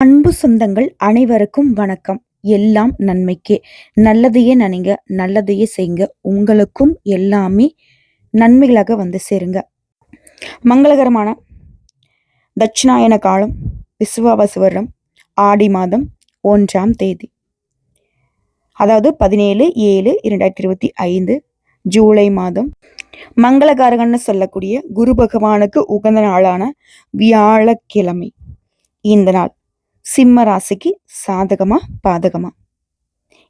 அன்பு சொந்தங்கள் அனைவருக்கும் வணக்கம். எல்லாம் நன்மைக்கே. நல்லதையே நினைங்க நல்லதையே செய்யுங்க. உங்களுக்கும் எல்லாமே நன்மைகளாக வந்து சேருங்க. மங்களகரமான தட்சிணாயன காலம் விசுவாவசு வருடம் ஆடி மாதம் ஒன்றாம் தேதி. அதாவது பதினேழு ஏழு இரண்டாயிரத்தி இருபத்தி ஐந்து ஜூலை மாதம். மங்களகாரகன்னு சொல்லக்கூடிய குரு பகவானுக்கு உகந்த நாளான வியாழக்கிழமை. இந்த நாள். சிம்ம ராசிக்கு சாதகமா பாதகமா?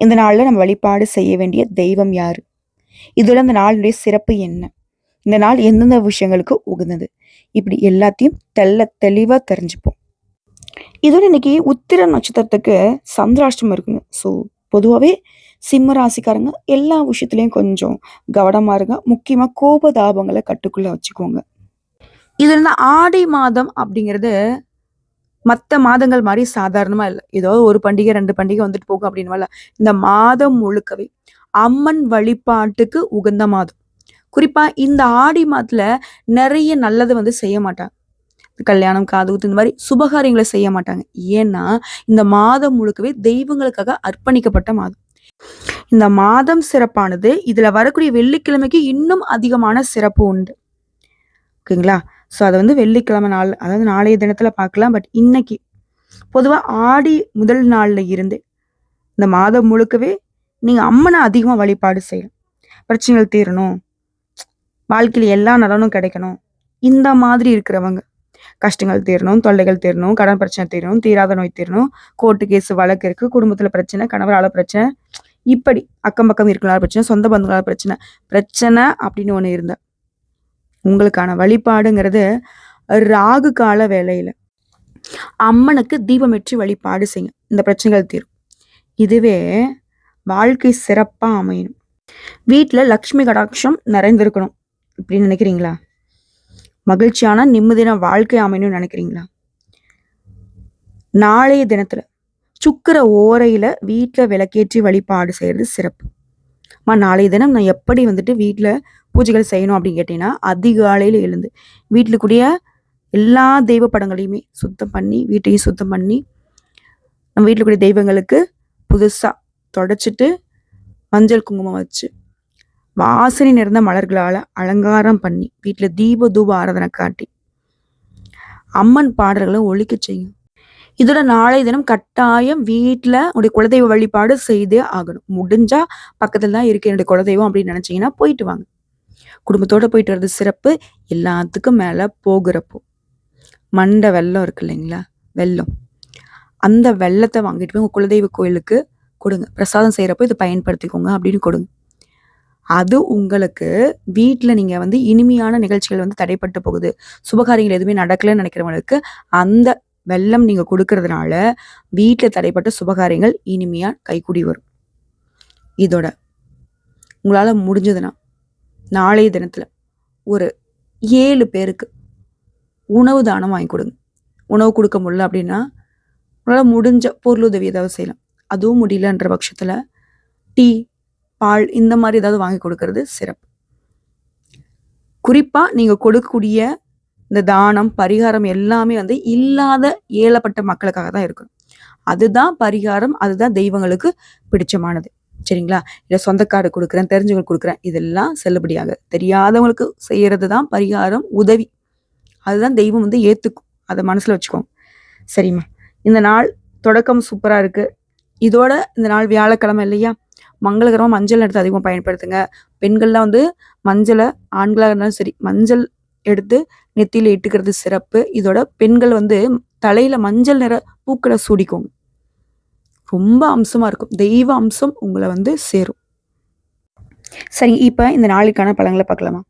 இந்த நாளில் நம்ம வழிபாடு செய்ய வேண்டிய தெய்வம் யார்? இதோட இந்த நாளுடைய சிறப்பு என்ன? இந்த நாள் எந்தெந்த விஷயங்களுக்கு உகந்தது? இப்படி எல்லாத்தையும் தெல்ல தெளிவாக தெரிஞ்சுப்போம். இதோட இன்னைக்கு உத்திர நட்சத்திரத்துக்கு சந்திராஷ்டமம் இருக்குங்க. ஸோ பொதுவாகவே சிம்ம ராசிக்காரங்க எல்லா விஷயத்துலையும் கொஞ்சம் கவனமாக இருங்க. முக்கியமாக கோபதாபங்களை கட்டுக்குள்ளே வச்சுக்கோங்க. இது இந்த ஆடி மாதம் அப்படிங்கிறது மற்ற மாதங்கள் மாதிரி சாதாரணமா இல்லை. ஏதோ ஒரு பண்டிகை ரெண்டு பண்டிகை வந்துட்டு போகும் அப்படின்னு இந்த மாதம் முழுக்கவே அம்மன் வழிபாட்டுக்கு உகந்த மாதம். குறிப்பா இந்த ஆடி மாதத்துல நிறைய நல்லது வந்து செய்ய மாட்டாங்க. கல்யாணம் காது ஊத்து இந்த மாதிரி சுபகாரியங்களை செய்ய மாட்டாங்க. ஏன்னா இந்த மாதம் முழுக்கவே தெய்வங்களுக்காக அர்ப்பணிக்கப்பட்ட மாதம். இந்த மாதம் சிறப்பானது. இதுல வரக்கூடிய வெள்ளிக்கிழமைக்கு இன்னும் அதிகமான சிறப்பு உண்டு. ஓகேங்களா? ஸோ அதை வந்து வெள்ளிக்கிழமை நாள் அதாவது நாளைய தினத்தில் பார்க்கலாம். பட் இன்னைக்கு பொதுவாக ஆடி முதல் நாளில் இருந்து இந்த மாதம் முழுக்கவே நீங்கள் அம்மனை அதிகமாக வழிபாடு செய்யணும். பிரச்சனைகள் தீரணும். வாழ்க்கையில் எல்லா நலனும் கிடைக்கணும். இந்த மாதிரி இருக்கிறவங்க கஷ்டங்கள் தீரணும் தொல்லைகள் தீரணும் கடன் பிரச்சனை தீரணும் தீராத நோய் தீரணும் கோர்ட்டு கேஸ் வழக்கு இருக்கு குடும்பத்தில் பிரச்சனை கணவரால் பிரச்சனை இப்படி அக்கம் பக்கம் இருக்கலாம் பிரச்சனை சொந்த பந்தங்களால் பிரச்சனை பிரச்சனை அப்படின்னு ஒன்று இருந்தால் உங்களுக்கான வழிபாடுங்கிறது ராகு கால வேலையில அம்மனுக்கு தீபமேற்றி வழிபாடு செய்யும். இந்த பிரச்சனைகள் தீரும். இதுவே வாழ்க்கை சிறப்பாக அமையணும். வீட்டில் லக்ஷ்மி கடாட்சம் நிறைந்திருக்கணும். இப்படின்னு நினைக்கிறீங்களா? மகிழ்ச்சியான நிம்மதியான வாழ்க்கை அமையணும்னு நினைக்கிறீங்களா? நாளைய தினத்தில் சுக்கர ஓரையில் வீட்டில் விளக்கேற்றி வழிபாடு செய்கிறது சிறப்பு. அம்மா நாளைய தினம் நான் எப்படி வந்துட்டு வீட்டில் பூஜைகள் செய்யணும்? அப்படின்னு கேட்டீங்கன்னா அதிகாலையில் எழுந்து வீட்டில் கூடிய எல்லா தெய்வ படங்களையுமே சுத்தம் பண்ணி வீட்டையும் சுத்தம் பண்ணி நம்ம வீட்டில் கூடிய தெய்வங்களுக்கு புதுசாக தொடச்சிட்டு மஞ்சள் குங்குமம் வச்சு வாசனை நிறைந்த மலர்களால் அலங்காரம் பண்ணி வீட்டில் தீப தூப ஆராதனை காட்டி அம்மன் பாடல்களை ஒழிக்க செய்யும். இதோட நாளை தினம் கட்டாயம் வீட்டில் உடைய குலதெய்வ வழிபாடு செய்தே ஆகணும். முடிஞ்சா பக்கத்தில் தான் இருக்கு என்னுடைய குலதெய்வம் அப்படின்னு நினைச்சீங்கன்னா போயிட்டு வாங்க. குடும்பத்தோட போயிட்டு வர்றது சிறப்பு. எல்லாத்துக்கும் மேலே போகிறப்போ. மண்டை வெள்ளம் இருக்கு இல்லைங்களா? வெள்ளம். அந்த வெள்ளத்தை வாங்கிட்டு போய் உங்கள் குலதெய்வ கோயிலுக்கு கொடுங்க. பிரசாதம் செய்கிறப்போ இதை பயன்படுத்திக்கோங்க அப்படின்னு கொடுங்க. அது உங்களுக்கு வீட்டில் நீங்கள் வந்து இனிமையான நிகழ்ச்சிகள் வந்து தடைப்பட்டு போகுது. சுபகாரியங்கள் எதுவுமே நடக்கலைன்னு நினைக்கிறவங்களுக்கு அந்த வெள்ளம் நீங்கள் கொடுக்கறதுனால வீட்டில் தடைப்பட்ட சுபகாரியங்கள் இனிமையாக கைக்கூடி வரும். இதோட உங்களால் முடிஞ்சதுன்னா நாளைய தினத்தில் ஒரு ஏழு பேருக்கு உணவு தானம் வாங்கி கொடுங்க. உணவு கொடுக்க முடியல அப்படின்னா உங்களால் முடிஞ்ச பொருளுதவி ஏதாவது செய்யலாம். அதுவும் முடியலன்ற பட்சத்தில் டீ பால் இந்த மாதிரி ஏதாவது வாங்கி கொடுக்கறது சிறப்பு. குறிப்பாக நீங்கள் கொடுக்கக்கூடிய இந்த தானம் பரிகாரம் எல்லாமே வந்து இல்லாத ஏழப்பட்ட மக்களுக்காக தான் இருக்கணும் அதுதான் பரிகாரம் அதுதான் தெய்வங்களுக்கு பிடிச்சமானது. சரிங்களா? இல்லை சொந்தக்காரு கொடுக்குறேன் தெரிஞ்சவங்களுக்கு கொடுக்குறேன் இதெல்லாம் செல்லுபடியாக. தெரியாதவங்களுக்கு செய்யறது தான் பரிகாரம் உதவி. அதுதான் தெய்வம் வந்து ஏற்றுக்கும் அதை மனசில் வச்சுக்கோங்க. சரிம்மா? இந்த நாள் தொடக்கம் சூப்பராக இருக்குது இதோட இந்த நாள் வியாழக்கிழமை இல்லையா? மங்களகரமாக மஞ்சள் எடுத்து அதிகமாக பயன்படுத்துங்க. பெண்கள்லாம் வந்து மஞ்சளை ஆண்களாக இருந்தாலும் சரி மஞ்சள் எடுத்து நெத்தியில் இட்டுக்கிறது சிறப்பு. இதோட பெண்கள் வந்து தலையில் மஞ்சள் நிற பூக்களை சூடிக்கோங்க ரொம்ப அம்சமாக இருக்கும். தெய்வ அம்சம் உங்களை வந்து சேரும். சரி இப்போ இந்த நாளைக்கான பழங்களை பார்க்கலாமா?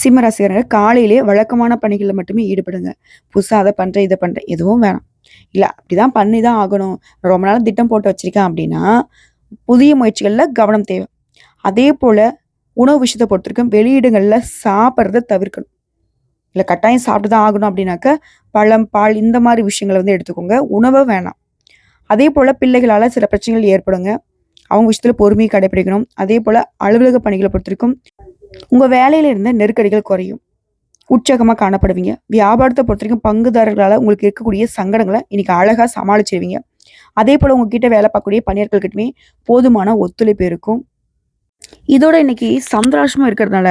சிம்மராசிக்காரங்க காலையிலே வழக்கமான பணிகளில் மட்டுமே ஈடுபடுங்க. புதுசாக அதை பண்ணுறேன் இதை பண்ணுறேன் எதுவும் வேணாம். இல்லை அப்படிதான் பண்ணி தான் ஆகணும். ரொம்ப நாள் திட்டம் போட்டு வச்சிருக்கேன் அப்படின்னா புதிய முயற்சிகளில் கவனம் தேவை. அதே போல் உணவு விஷயத்தை பொறுத்திருக்கும் வெளியிடங்களில் சாப்பிட்றத தவிர்க்கணும். இல்லை கட்டாயம் சாப்பிட்டு தான் ஆகணும் அப்படின்னாக்க பழம் பால் இந்த மாதிரி விஷயங்களை வந்து எடுத்துக்கோங்க. உணவை வேணாம். அதே போல் பிள்ளைகளால் சில பிரச்சனைகள் ஏற்படுங்க. அவங்க விஷயத்தில் பொறுமையை கடைபிடிக்கணும். அதே போல் அலுவலக பணிகளை பொறுத்திருக்கும் உங்கள் வேலையில் இருந்த நெருக்கடிகள் குறையும். உற்சாகமாக காணப்படுவீங்க. வியாபாரத்தை பொறுத்த வரைக்கும் பங்குதாரர்களால் உங்களுக்கு இருக்கக்கூடிய சங்கடங்களை இன்னைக்கு அழகாக சமாளிச்சிருவீங்க. அதே போல் உங்ககிட்ட வேலை பார்க்கக்கூடிய பணியாட்கள்கிட்டயுமே போதுமான ஒத்துழைப்பு இருக்கும். இதோட இன்னைக்கு சந்திராஷ்டமம் இருக்கிறதுனால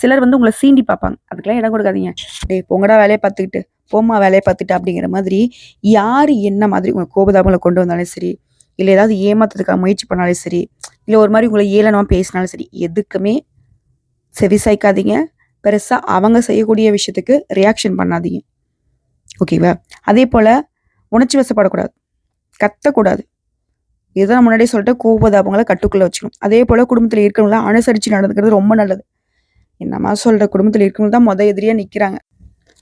சிலர் வந்து உங்களை சீண்டி பார்ப்பாங்க. அதுக்கெல்லாம் இடம் கொடுக்காதீங்க. டேய் பொங்கடா வேலையை பார்த்துக்கிட்டு போம்மா வேலையை பார்த்துட்டு அப்படிங்கிற மாதிரி யார் என்ன மாதிரி உங்களை கோபதாபங்களை கொண்டு வந்தாலும் சரி இல்லை ஏதாவது ஏமாத்துறதுக்காக முயற்சி பண்ணாலும் சரி இல்லை ஒரு மாதிரி உங்களை ஏளனமாக பேசினாலும் சரி எதுக்குமே செவி சாய்க்காதீங்க. பெருசாக அவங்க செய்யக்கூடிய விஷயத்துக்கு ரியாக்ஷன் பண்ணாதீங்க. ஓகேவா? அதே போல் உணர்ச்சி வசப்படக்கூடாது. கத்தக்கூடாது. இதுதான் முன்னாடி முன்னாடியே சொல்லிட்டு கோபதாபங்களை கட்டுக்குள்ளே வச்சுக்கணும். அதே போல் குடும்பத்தில் இருக்கிறவங்கள அனுசரித்து நடந்துக்கிறது ரொம்ப நல்லது. என்னம்மா சொல்கிற குடும்பத்தில் இருக்கிறவங்க தான் மொதல் எதிரியாக நிற்கிறாங்க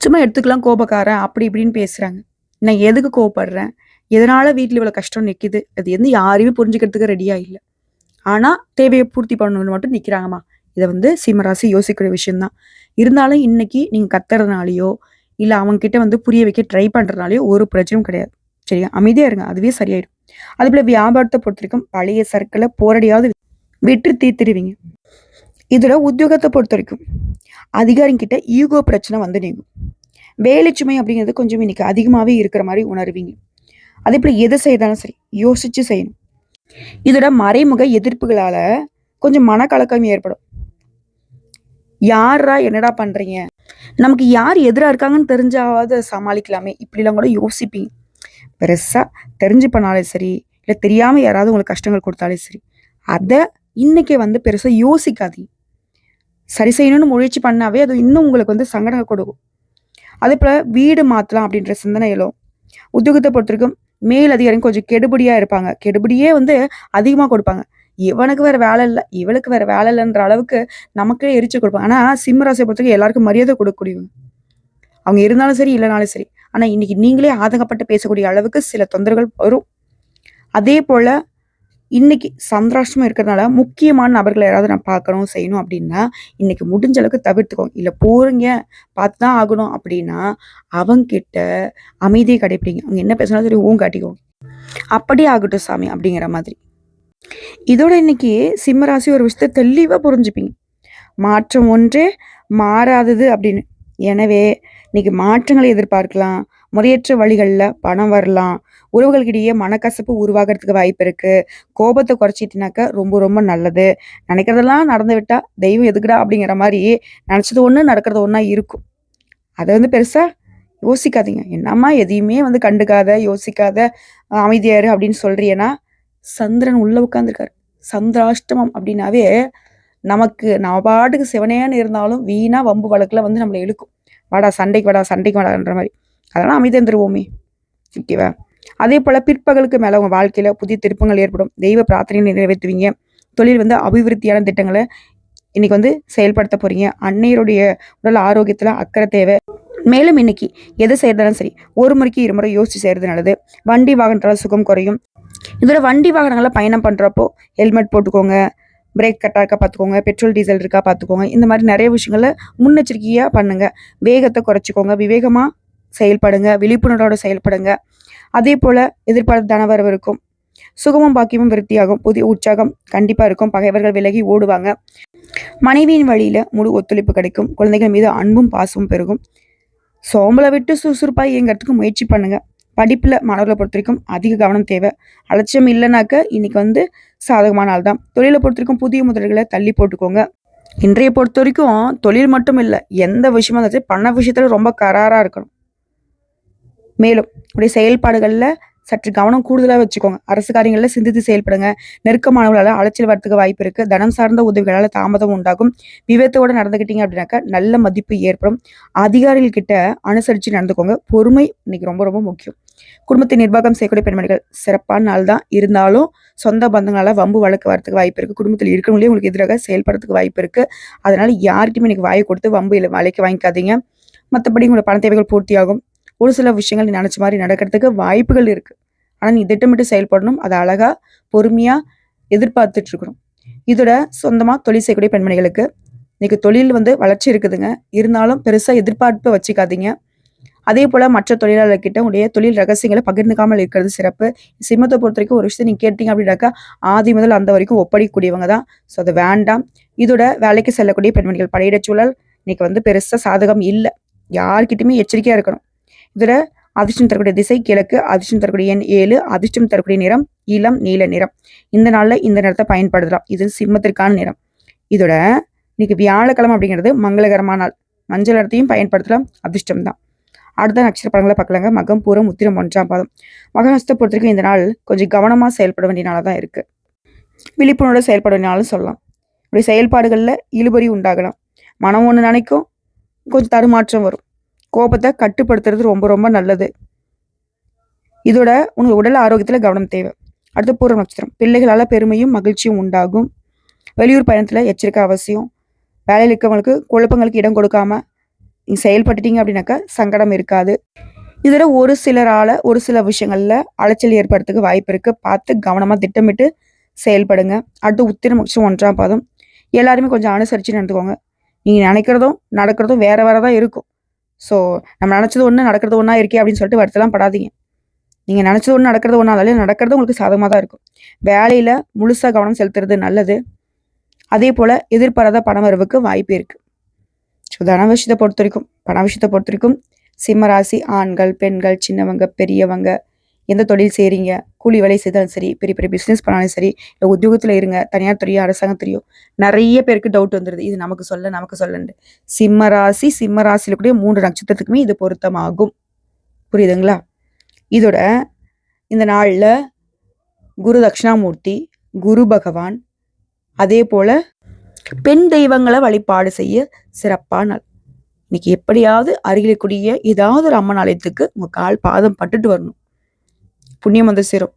சும்மா எடுத்துக்கலாம் கோபக்காரன் அப்படி இப்படின்னு பேசுகிறாங்க நான் எதுக்கு கோவப்படுறேன்? எதனால் வீட்டில் இவ்வளோ கஷ்டம் நிற்கிது அது எந்த யாரையுமே புரிஞ்சுக்கிறதுக்கு ரெடியாக இல்லை. ஆனால் தேவையை பூர்த்தி பண்ணணும்னு மட்டும் நிற்கிறாங்கம்மா இதை வந்து சிம்மராசி யோசிக்கிற விஷயம்தான். இருந்தாலும் இன்னைக்கு நீங்கள் கத்துறதுனாலையோ இல்லை அவங்கக்கிட்ட வந்து புரிய வைக்க ட்ரை பண்ணுறதுனாலையோ ஒரு பிரச்சனையும் கிடையாது. சரியா? அமைதியாக இருங்க. அதுவே சரியாயிடும். அதுபோல் வியாபாரத்தை பொறுத்த வரைக்கும் பழைய சர்க்கிளை போரடியாவது விட்டு தீர்த்திடுவீங்க. இதில் உத்தியோகத்தை பொறுத்த வரைக்கும் அதிகாரிங்கிட்ட ஈகோ பிரச்சனை வந்து நீங்கும். வேலைச்சுமை அப்படிங்கிறது கொஞ்சம் இன்னைக்கு அதிகமாகவே இருக்கிற மாதிரி உணர்வீங்க. அதே போல் எதை செய்தாலும் சரி யோசிச்சு செய்யணும். இதோட மறைமுக எதிர்ப்புகளால கொஞ்சம் மனக்கலக்கம் ஏற்படும். யாரா என்னடா பண்றீங்க? நமக்கு யார் எதிராக இருக்காங்கன்னு தெரிஞ்சாவது சமாளிக்கலாமே. இப்படிலாம் கூட யோசிப்பீங்க. பெருசா தெரிஞ்சு பண்ணாலும் சரி இல்லை தெரியாம யாராவது உங்களுக்கு கஷ்டங்கள் கொடுத்தாலும் சரி அதை இன்றைக்கே வந்து பெருசா யோசிக்காதீங்க. சரி செய்யணும்னு முயற்சி பண்ணாவே அது இன்னும் உங்களுக்கு வந்து சங்கடம் கொடுக்கும். அதே போல் வீடு மாற்றலாம் அப்படின்ற சிந்தனையிலும் உத்தியோகத்தை பொறுத்த வரைக்கும் மேல் அதிகாரி கொஞ்சம் கெடுபடியாக இருப்பாங்க. கெடுபடியே வந்து அதிகமாக கொடுப்பாங்க. இவனுக்கு வேற வேலை இல்லை இவளுக்கு வேற வேலை இல்லைன்ற அளவுக்கு நமக்கே எரிச்சு கொடுப்பாங்க. ஆனால் சிம்ம ராசியை பொறுத்த வரைக்கும் எல்லாருக்கும் மரியாதை கொடுக்கக்கூடியவங்க. அவங்க இருந்தாலும் சரி இல்லைனாலும் சரி. ஆனால் இன்னைக்கு நீங்களே ஆதங்கப்பட்டு பேசக்கூடிய அளவுக்கு சில தொந்தரவுகள் வரும். அதே போல் இன்னைக்கு சந்திராஷ்டமம் இருக்கிறதுனால முக்கியமான நபர்களை யாராவது நான் பார்க்கணும் செய்யணும் அப்படின்னா இன்னைக்கு முடிஞ்ச அளவுக்கு தவிர்த்துக்கோங்க. இல்லை போறீங்க பார்த்து தான் ஆகணும் அப்படின்னா அவங்கிட்ட அமைதியை கடைப்பிடிங்க. அவங்க என்ன பேசினாலும் சரி ஊன் காட்டிக்கோங்க. அப்படியே ஆகட்டும் சாமி அப்படிங்கிற மாதிரி. இதோட இன்னைக்கு சிம்மராசி ஒரு விஷயத்த தெளிவாக புரிஞ்சுப்பீங்க. மாற்றம் ஒன்றே மாறாதது அப்படின்னு. எனவே இன்னைக்கு மாற்றங்களை எதிர்பார்க்கலாம். முறையற்ற வழிகளில் பணம் வரலாம். உறவுகளுக்கிடையே மனக்கசப்பு உருவாகிறதுக்கு வாய்ப்பு இருக்கு. கோபத்தை குறைச்சிட்டினாக்க ரொம்ப ரொம்ப நல்லது. நினைக்கிறதெல்லாம் நடந்து விட்டா தெய்வம் எதுக்குடா அப்படிங்கிற மாதிரி நினச்சது ஒன்று நடக்கிறது ஒன்றா இருக்கும். அதை வந்து பெருசாக யோசிக்காதீங்க. என்னம்மா எதையுமே வந்து கண்டுக்காத யோசிக்காத அமைதியாரு அப்படின்னு சொல்றியன்னா சந்திரன் உள்ள உட்காந்துருக்காரு சந்திராஷ்டமம் அப்படின்னாவே நமக்கு நம்ம பாட்டுக்கு சிவனேன்னு இருந்தாலும் வீணா வம்பு வழக்குல வந்து நம்மளை இழுக்கும். வாடா சண்டைக்கு வாடா சண்டைக்கு வாடான்ற மாதிரி. அதெல்லாம் அமைதி தந்துருவோமே ஓகேவா? அதே போல் பிற்பகலுக்கு மேலே உங்கள் வாழ்க்கையில் புதிய திருப்பங்கள் ஏற்படும். தெய்வ பிரார்த்தனை நிறைவேற்றுவீங்க. தொழில் வந்து அபிவிருத்தியான திட்டங்களை இன்னைக்கு வந்து செயல்படுத்த போறீங்க. அன்னையருடைய உடல் ஆரோக்கியத்தில் அக்கறை தேவை. மேலும் இன்னைக்கு எது செய்யறதாலும் சரி ஒரு முறைக்கு இருமுறை யோசிச்சு செய்யறது நல்லது. வண்டி வாகனத்தால் சுகம் குறையும். இதோட வண்டி வாகனங்களை பயணம் பண்ணுறப்போ ஹெல்மெட் போட்டுக்கோங்க. பிரேக் கரெக்டாக இருக்கா பார்த்துக்கோங்க பெட்ரோல் டீசல் இருக்கா பார்த்துக்கோங்க இந்த மாதிரி நிறைய விஷயங்களை முன்னெச்சரிக்கையாக பண்ணுங்கள் வேகத்தை குறைச்சிக்கோங்க. விவேகமாக செயல்படுங்க. விழிப்புணர்வோட செயல்படுங்க. அதே போல் எதிர்பார்த்த தனவரவு இருக்கும் சுகமும் பாக்கியமும் விருத்தியாகும். புதிய உற்சாகம் கண்டிப்பாக இருக்கும். பகைவர்கள் விலகி ஓடுவாங்க. மனைவியின் வழியில் முழு ஒத்துழைப்பு கிடைக்கும். குழந்தைகள் மீது அன்பும் பாசமும் பெருகும். சோம்பலை விட்டு சுறுசுறுப்பாக இயங்கிறதுக்கு முயற்சி பண்ணுங்கள் படிப்பில் மாணவர்களை பொறுத்த வரைக்கும் அதிக கவனம் தேவை. அலட்சியம் இல்லைனாக்க இன்னைக்கு வந்து சாதகமான நாள் தான். தொழிலை பொறுத்த வரைக்கும் புதிய முதல்களை தள்ளி போட்டுக்கோங்க. இன்றைய பொறுத்த வரைக்கும் தொழில் மட்டும் இல்லை எந்த விஷயமா இருந்தாலும் பண்ண பண விஷயத்துல ரொம்ப கராராக இருக்கணும். மேலும் உடைய செயல்பாடுகளில் சற்று கவனம் கூடுதலாக வச்சுக்கோங்க. அரசு காரியங்களில் சிந்தித்து செயல்படுங்க. நெருக்கமானவர்களால் அலைச்சல் வரத்துக்கு வாய்ப்பு இருக்குது தனம் சார்ந்த உதவிகளால் தாமதம் உண்டாகும். விவேகத்தோட நடந்துக்கிட்டீங்க அப்படின்னாக்கா நல்ல மதிப்பு ஏற்படும். அதிகாரிகள் கிட்ட அனுசரித்து நடந்துக்கோங்க. பொறுமை இன்னைக்கு ரொம்ப ரொம்ப முக்கியம். குடும்பத்தை நிர்வாகம் செய்யக்கூடிய பெண்மணிகள் சிறப்பான நாள் தான். இருந்தாலும் சொந்த பந்தங்களால் வம்பு வழக்கு வரத்துக்கு வாய்ப்பு இருக்குது குடும்பத்தில் இருக்கிறவங்களே உங்களுக்கு எதிராக செயல்படுறதுக்கு வாய்ப்பு இருக்குது அதனால் யார்கிட்டையுமே இன்னைக்கு வாயை கொடுத்து வம்பு இல்லை வலைக்கு வாங்கிக்காதீங்க. மற்றபடி உங்களோட பண தேவைகள் பூர்த்தியாகும். ஒரு சில விஷயங்கள் நீ நினச்ச மாதிரி நடக்கிறதுக்கு வாய்ப்புகள் இருக்குது ஆனால் நீ திட்டமிட்டு செயல்படணும். அதை அழகாக பொறுமையாக எதிர்பார்த்துட்ருக்கணும். இதோட சொந்தமாக தொழில் செய்யக்கூடிய பெண்மணிகளுக்கு இன்றைக்கி தொழில் வந்து வளர்ச்சி இருக்குதுங்க. இருந்தாலும் பெருசாக எதிர்பார்ப்பு வச்சுக்காதீங்க. அதே போல் மற்ற தொழிலாளர்கிட்ட உடைய தொழில் ரகசியங்களை பகிர்ந்துக்காமல் இருக்கிறது சிறப்பு. சிம்மத்தை பொறுத்த வரைக்கும் ஒரு விஷயத்தை நீங்கள் கேட்டீங்க அப்படின்னாக்கா ஆதி முதல் அந்த வரைக்கும் ஒப்படைக்கக்கூடியவங்க தான். ஸோ அது வேண்டாம். இதோட வேலைக்கு செல்லக்கூடிய பெண்மணிகள் படையிடச் சூழல் இன்னைக்கு வந்து பெருசாக சாதகம் இல்லை. யார்கிட்டையுமே எச்சரிக்கையாக இருக்கணும். இதில் அதிர்ஷ்டம் தரக்கூடிய திசை கிழக்கு அதிர்ஷ்டம் தரக்கூடிய எண் ஏழு அதிர்ஷ்டம் தரக்கூடிய நிறம் இளம் நீல நிறம். இந்த நாளில் இந்த நிறத்தை பயன்படுத்தலாம். இது சிம்மத்திற்கான நிறம். இதோட இன்னைக்கு வியாழக்கிழமை அப்படிங்கிறது மங்களகரமான நாள். மஞ்சள் நிறத்தையும் பயன்படுத்தலாம். அதிர்ஷ்டம் தான். அடுத்த நட்சத்திர படங்களை பார்க்கலாங்க. மகம் பூரம் உத்திரம் ஒன்றாம் பாதம். மகநஸ்தை பொறுத்த வரைக்கும் இந்த நாள் கொஞ்சம் கவனமாக செயல்பட வேண்டிய நாளாக தான் இருக்குது விழிப்புணர்வோட செயல்பட வேண்டிய நாளும் சொல்லலாம். இப்படி செயல்பாடுகளில் இழுபறி உண்டாகலாம். மனம் ஒன்று நினைக்கும் கொஞ்சம் தடுமாற்றம் வரும். கோபத்தை கட்டுப்படுத்துறது ரொம்ப ரொம்ப நல்லது. இதோட உங்கள் உடல் ஆரோக்கியத்தில் கவனம் தேவை. அடுத்து பூர்வ நட்சத்திரம். பிள்ளைகளால் பெருமையும் மகிழ்ச்சியும் உண்டாகும். வெளியூர் பயணத்தில் எச்சரிக்கை அவசியம். வேலையில் இருக்கவங்களுக்கு குழப்பங்களுக்கு இடம் கொடுக்காம நீங்கள் செயல்பட்டுட்டீங்க அப்படின்னாக்கா சங்கடம் இருக்காது. இதில் ஒரு சிலரால் ஒரு சில விஷயங்களில் அலைச்சல் ஏற்படுறதுக்கு வாய்ப்பு இருக்குது பார்த்து கவனமாக திட்டமிட்டு செயல்படுங்க. அடுத்து உத்திரம் நட்சத்திரம் ஒன்றாம் பாதம். எல்லாருமே கொஞ்சம் அனுசரித்து நடந்துக்கோங்க. நீங்கள் நினைக்கிறதும் நடக்கிறதும் வேறு வேறு தான் இருக்கும். ஸோ நம்ம நினச்சது ஒன்று நடக்கிறது ஒன்றா இருக்கே அப்படின்னு சொல்லிட்டு வருத்தலாம் படாதீங்க. நீங்கள் நினச்சது ஒன்று நடக்கிறது ஒன்றா நடக்கிறது உங்களுக்கு சாதகமாக தான் இருக்கும். வேலையில் முழுசாக கவனம் செலுத்துறது நல்லது. அதே போல் எதிர்பாராத பண வரவுக்கு வாய்ப்பு இருக்குது ஸோ தன விஷயத்தை பொறுத்த வரைக்கும் பண விஷயத்தை பொறுத்த வரைக்கும் சிம்ம ராசி ஆண்கள் பெண்கள் சின்னவங்க பெரியவங்க எந்த தொழில் செய்கிறீங்க கூலி வேலை செய்தாலும் சரி பெரிய பெரிய பிஸ்னஸ் பண்ணாலும் சரி இல்லை உத்தியோகத்தில் இருங்க தனியார் துறையோ அரசாங்கத்துறையோ நிறைய பேருக்கு டவுட் வந்துடுது இது நமக்கு சொல்ல நமக்கு சொல்லண்டு சிம்ம ராசி சிம்ம ராசியில் கூட மூன்று நட்சத்திரத்துக்குமே இது பொருத்தமாகும். புரியுதுங்களா? இதோட இந்த நாளில் குரு தட்சிணாமூர்த்தி குரு பகவான் அதே போல் பெண் தெய்வங்களை வழிபாடு செய்ய சிறப்பான நாள். இன்னைக்கு எப்படியாவது அருகிலக்கூடிய ஏதாவது ஒரு அம்மன் ஆலயத்துக்கு உங்கள் கால் பாதம் பட்டுட்டு வரணும். புண்ணியம் வந்து சேரும்.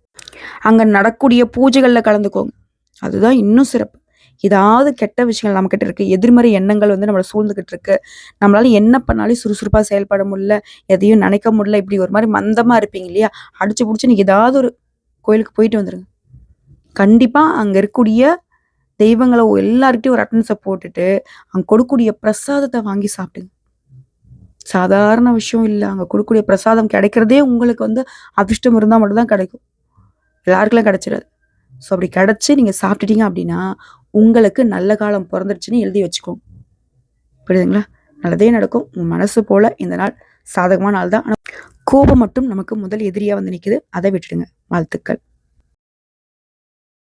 அங்கே நடக்கூடிய பூஜைகளில் கலந்துக்கோங்க. அதுதான் இன்னும் சிறப்பு. ஏதாவது கெட்ட விஷயங்கள் நம்மக்கிட்ட இருக்குது எதிர்மறை எண்ணங்கள் வந்து நம்மளை சூழ்ந்துகிட்டு இருக்கு. நம்மளால என்ன பண்ணாலும் சுறுசுறுப்பாக செயல்பட முடியல. எதையும் நினைக்க முடியல. இப்படி ஒரு மாதிரி மந்தமாக இருப்பீங்க இல்லையா? அடிச்சு பிடிச்சி நீங்கள் ஏதாவது ஒரு கோயிலுக்கு போயிட்டு வந்துடுங்க கண்டிப்பாக அங்கே இருக்கக்கூடிய தெய்வங்களை எல்லார்கிட்டையும் ஒரு அட்டன்ஸை போட்டுட்டு அங்கே கொடுக்கக்கூடிய பிரசாதத்தை வாங்கி சாப்பிடுங்க. சாதாரண விஷயம் இல்லை. அங்கே கொடுக்கக்கூடிய பிரசாதம் கிடைக்கிறதே உங்களுக்கு வந்து அதிர்ஷ்டம் இருந்தால் மட்டும்தான் கிடைக்கும். எல்லாருக்கெல்லாம் கிடைச்சிடாது ஸோ அப்படி கிடச்சி நீங்கள் சாப்பிட்டுட்டீங்க அப்படின்னா உங்களுக்கு நல்ல காலம் பிறந்துருச்சுன்னு எழுதி வச்சுக்கோங்க. புரியுதுங்களா? நல்லதே நடக்கும். உங்கள் மனசு போல் இந்த நாள் சாதகமான நாள் தான். ஆனால் கோபம் மட்டும் நமக்கு முதல் எதிரியாக வந்து நிற்கிது அதை விட்டுடுங்க. வாழ்த்துக்கள்.